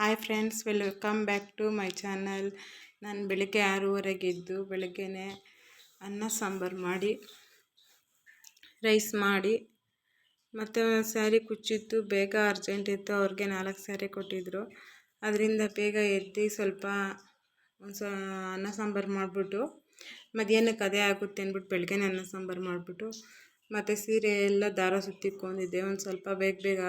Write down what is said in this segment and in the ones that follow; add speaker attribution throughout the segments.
Speaker 1: Hi friends welcome back to my channel ನಾನು ಬೆಳಗ್ಗೆ ಆರೂವರೆಗೆ ಎದ್ದು ಬೆಳಗ್ಗೆನೆ ಅನ್ನ ಸಾಂಬಾರು ಮಾಡಿ ರೈಸ್ ಮಾಡಿ, ಮತ್ತು ಸ್ಯಾರಿ ಕುಚ್ಚಿತ್ತು ಬೇಗ ಅರ್ಜೆಂಟ್ ಇತ್ತು, ಅವ್ರಿಗೆ ನಾಲ್ಕು ಸ್ಯಾರಿ ಕೊಟ್ಟಿದ್ದರು ಅದರಿಂದ ಬೇಗ ಎದ್ದು ಸ್ವಲ್ಪ ಒಂದು ಸ, ಅನ್ನ ಸಾಂಬಾರು ಮಾಡಿಬಿಟ್ಟು ಮಧ್ಯಾಹ್ನಕ್ಕೆ ಅದೇ ಆಗುತ್ತೆ ಅಂದ್ಬಿಟ್ಟು ಬೆಳಗ್ಗೆನೆ ಅನ್ನ ಸಾಂಬಾರು ಮಾಡಿಬಿಟ್ಟು ಮತ್ತು ಸೀರೆ ಎಲ್ಲ ದಾರ ಸುತ್ತಿಕ್ಕೊಂಡಿದ್ದೆ ಒಂದು ಸ್ವಲ್ಪ ಬೇಗ ಬೇಗ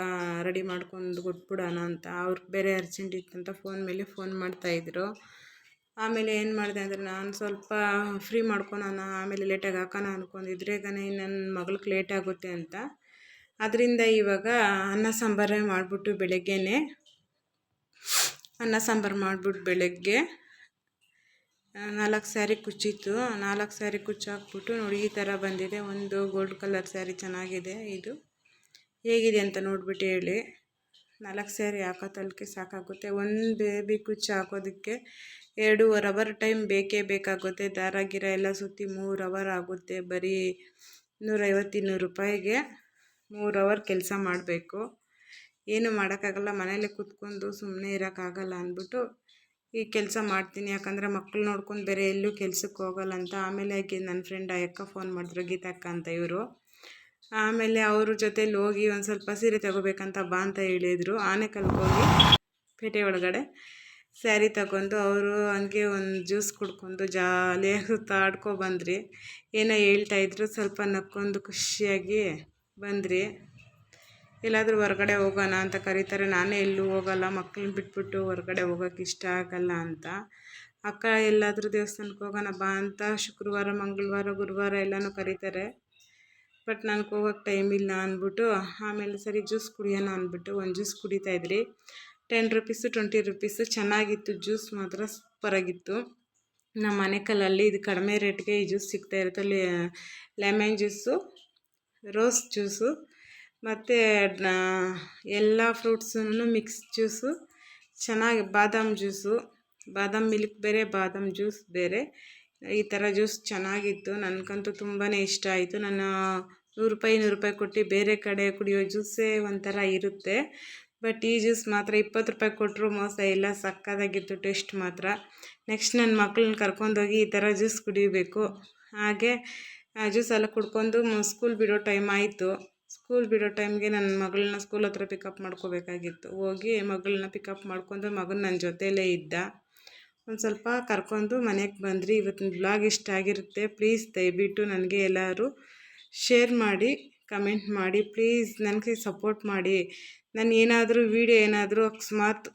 Speaker 1: ರೆಡಿ ಮಾಡ್ಕೊಂಡು ಕೊಟ್ಬಿಡೋಣ ಅಂತ. ಅವ್ರು ಬೇರೆ ಅರ್ಜೆಂಟ್ ಇತ್ತಂತ ಫೋನ್ ಮೇಲೆ ಫೋನ್ ಮಾಡ್ತಾಯಿದ್ರು ಆಮೇಲೆ ಏನು ಮಾಡಿದೆ ಅಂದರೆ ನಾನು ಸ್ವಲ್ಪ ಫ್ರೀ ಮಾಡ್ಕೊಳೋಣ, ಆಮೇಲೆ ಲೇಟಾಗಿ ಹಾಕೋಣ ಅಂದ್ಕೊಂಡಿದ್ರೆ ಗಾನೇ ನನ್ನ ಮಗಳಿಗೆ ಲೇಟ್ ಆಗುತ್ತೆ ಅಂತ. ಅದರಿಂದ ಇವಾಗ ಅನ್ನ ಸಾಂಬಾರೇ ಮಾಡಿಬಿಟ್ಟು ಬೆಳಗ್ಗೆನೇ, ಅನ್ನ ಸಾಂಬಾರು ಮಾಡಿಬಿಟ್ಟು ಬೆಳಗ್ಗೆ ನಾಲ್ಕು ಸ್ಯಾರಿ ಕುಚ್ಚಿತ್ತು. ನಾಲ್ಕು ಸ್ಯಾರಿ ಕುಚ್ಚಾಕ್ಬಿಟ್ಟು ನೋಡಿ, ಈ ಥರ ಬಂದಿದೆ. ಒಂದು ಗೋಲ್ಡ್ ಕಲರ್ ಸ್ಯಾರಿ ಚೆನ್ನಾಗಿದೆ ಇದು. ಹೇಗಿದೆ ಅಂತ ನೋಡ್ಬಿಟ್ಟು ಹೇಳಿ. ನಾಲ್ಕು ಸ್ಯಾರಿ ಹಾಕೋ ತಲಕ್ಕೆ ಸಾಕಾಗುತ್ತೆ. ಒಂದು ಬೇಬಿ ಕುಚ್ಚು ಹಾಕೋದಕ್ಕೆ ಎರಡು ಅವರ್ ಟೈಮ್ ಬೇಕೇ ಬೇಕಾಗುತ್ತೆ. ದಾರ, ಗಿರ ಎಲ್ಲ ಸುತ್ತಿ ಮೂರು ಅವರ್ ಆಗುತ್ತೆ. ಬರೀ ನೂರೈವತ್ತು ಇನ್ನೂರು ರೂಪಾಯಿಗೆ ಮೂರು ಅವರ್ ಕೆಲಸ ಮಾಡಬೇಕು. ಏನು ಮಾಡೋಕ್ಕಾಗಲ್ಲ. ಮನೇಲೆ ಕೂತ್ಕೊಂಡು ಸುಮ್ಮನೆ ಇರೋಕ್ಕಾಗಲ್ಲ ಅಂದ್ಬಿಟ್ಟು ಈ ಕೆಲಸ ಮಾಡ್ತೀನಿ, ಯಾಕಂದರೆ ಮಕ್ಕಳು ನೋಡ್ಕೊಂಡು ಬೇರೆ ಎಲ್ಲೂ ಕೆಲ್ಸಕ್ಕೆ ಹೋಗಲ್ಲ ಅಂತ. ಆಮೇಲೆ ನನ್ನ ಫ್ರೆಂಡ್ ಆ ಅಕ್ಕ ಫೋನ್ ಮಾಡಿದ್ರು, ಗೀತಕ್ಕ ಅಂತ ಇವರು. ಆಮೇಲೆ ಅವ್ರ ಜೊತೇಲಿ ಹೋಗಿ ಒಂದು ಸ್ವಲ್ಪ ಸೀರೆ ತಗೋಬೇಕಂತ ಬಾ ಅಂತ ಹೇಳಿದರು. ಆನೆ ಹೋಗಿ ಪೇಟೆ ಒಳಗಡೆ ಸ್ಯಾರಿ ತಗೊಂಡು ಅವರು ಹಂಗೆ ಒಂದು ಜ್ಯೂಸ್ ಕುಡ್ಕೊಂಡು ಜಾಲಿಯಾಗಿ ಸುತ್ತಾಡ್ಕೊ ಬಂದ್ರಿ. ಏನೋ ಹೇಳ್ತಾಯಿದ್ರು ಸ್ವಲ್ಪ ನಕ್ಕೊಂಡು ಖುಷಿಯಾಗಿ ಬಂದ್ರಿ. ಎಲ್ಲಾದರೂ ಹೊರ್ಗಡೆ ಹೋಗೋಣ ಅಂತ ಕರೀತಾರೆ. ನಾನೇ ಎಲ್ಲೂ ಹೋಗಲ್ಲ, ಮಕ್ಳನ್ನ ಬಿಟ್ಬಿಟ್ಟು ಹೊರ್ಗಡೆ ಹೋಗೋಕೆ ಇಷ್ಟ ಆಗಲ್ಲ ಅಂತ. ಅಕ್ಕ ಎಲ್ಲಾದರೂ ದೇವಸ್ಥಾನಕ್ಕೆ ಹೋಗೋಣ ಬಾ ಅಂತ ಶುಕ್ರವಾರ, ಮಂಗಳವಾರ, ಗುರುವಾರ ಎಲ್ಲನೂ ಕರೀತಾರೆ. ಬಟ್ ನನಗೆ ಹೋಗೋಕ್ಕೆ ಟೈಮ್ ಇಲ್ಲ ಅಂದ್ಬಿಟ್ಟು ಆಮೇಲೆ ಸರಿ ಜ್ಯೂಸ್ ಕುಡಿಯೋಣ ಅಂದ್ಬಿಟ್ಟು ಒಂದು ಜ್ಯೂಸ್ ಕುಡಿತಾಯಿದ್ರಿ ಟೆನ್ ರುಪೀಸು ಟ್ವೆಂಟಿ ರುಪೀಸು ಚೆನ್ನಾಗಿತ್ತು, ಜ್ಯೂಸ್ ಮಾತ್ರ ಸೂಪರಾಗಿತ್ತು ನಮ್ಮ ಮನೆ ಕಲ್ಲಲ್ಲಿ ಇದು ಕಡಿಮೆ ರೇಟ್ಗೆ ಈ ಜ್ಯೂಸ್ ಸಿಗ್ತಾ ಇರುತ್ತೆ. Lemon juice rose juice. ಮತ್ತು ಎಲ್ಲ ಫ್ರೂಟ್ಸನ್ನು ಮಿಕ್ಸ್ ಜ್ಯೂಸು, ಚೆನ್ನಾಗಿ ಬಾದಾಮ್ ಜ್ಯೂಸು, ಬಾದಾಮ್ ಮಿಲ್ಕ್ ಬೇರೆ, ಬಾದಾಮ್ ಜ್ಯೂಸ್ ಬೇರೆ. ಈ ಥರ ಜ್ಯೂಸ್ ಚೆನ್ನಾಗಿತ್ತು. ನನಗಂತೂ ತುಂಬಾ ಇಷ್ಟ ಆಯಿತು. ನಾನು ನೂರು ರೂಪಾಯಿ ನೂರು ರೂಪಾಯಿ ಕೊಟ್ಟು ಬೇರೆ ಕಡೆ ಕುಡಿಯೋ ಜ್ಯೂಸೇ ಒಂಥರ ಇರುತ್ತೆ. ಬಟ್ ಈ ಜ್ಯೂಸ್ ಮಾತ್ರ ಇಪ್ಪತ್ತು ರೂಪಾಯಿ ಕೊಟ್ಟರು ಮೋಸ ಇಲ್ಲ. ಸಕ್ಕದಾಗಿತ್ತು ಟೇಸ್ಟ್ ಮಾತ್ರ. ನೆಕ್ಸ್ಟ್ ನನ್ನ ಮಕ್ಕಳನ್ನ ಕರ್ಕೊಂಡೋಗಿ ಈ ಥರ ಜ್ಯೂಸ್ ಕುಡಿಬೇಕು. ಹಾಗೆ ಜ್ಯೂಸ್ ಎಲ್ಲ ಕುಡ್ಕೊಂಡು ಸ್ಕೂಲ್ ಬಿಡೋ ಟೈಮ್ ಆಯಿತು. ಸ್ಕೂಲ್ ಬಿಡೋ ಟೈಮ್ಗೆ ನನ್ನ ಮಗಳನ್ನ ಸ್ಕೂಲ್ ಹತ್ರ ಪಿಕಪ್ ಮಾಡ್ಕೋಬೇಕಾಗಿತ್ತು. ಹೋಗಿ ಮಗಳನ್ನ ಪಿಕಪ್ ಮಾಡ್ಕೊಂಡು ಮಗನ ನನ್ನ ಜೊತೆಯಲ್ಲೇ ಇದ್ದ. ಒಂದು ಸ್ವಲ್ಪ ಕರ್ಕೊಂಡು ಮನೆಗೆ ಬಂದ್ರಿ, ಇವತ್ತಿನ ಬ್ಲಾಗ್ ಇಷ್ಟ ಆಗಿರುತ್ತೆ. ಪ್ಲೀಸ್ ದಯವಿಟ್ಟು ನನಗೆ ಎಲ್ಲರೂ ಶೇರ್ ಮಾಡಿ ಕಮೆಂಟ್ ಮಾಡಿ ಪ್ಲೀಸ್ ನನಗೆ ಸಪೋರ್ಟ್ ಮಾಡಿ. ನಾನು ಏನಾದರೂ ವೀಡಿಯೋ ಏನಾದರೂ ಅಕಸ್ಮಾತ್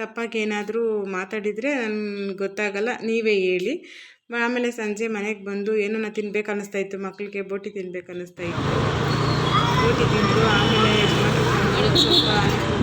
Speaker 1: ತಪ್ಪಾಗಿ ಏನಾದರೂ ಮಾತಾಡಿದರೆ ನನ್ಗೆ ಗೊತ್ತಾಗಲ್ಲ, ನೀವೇ ಹೇಳಿ. ಆಮೇಲೆ ಸಂಜೆ ಮನೆಗೆ ಬಂದು ಏನೋ ನಾನು ತಿನ್ಬೇಕು ಅನ್ನಿಸ್ತಾಯಿತ್ತು ಮಕ್ಕಳಿಗೆ ಬೋಟಿ ತಿನ್ಬೇಕು ಅನ್ನಿಸ್ತಾಯಿತ್ತು ಬೋಟಿ ತಿಂದು ಆಮೇಲೆ ಯಜಮಾನ್ರು ಸ್ವಲ್ಪ ಹೊರಗಡೆ ಕೆಲಸ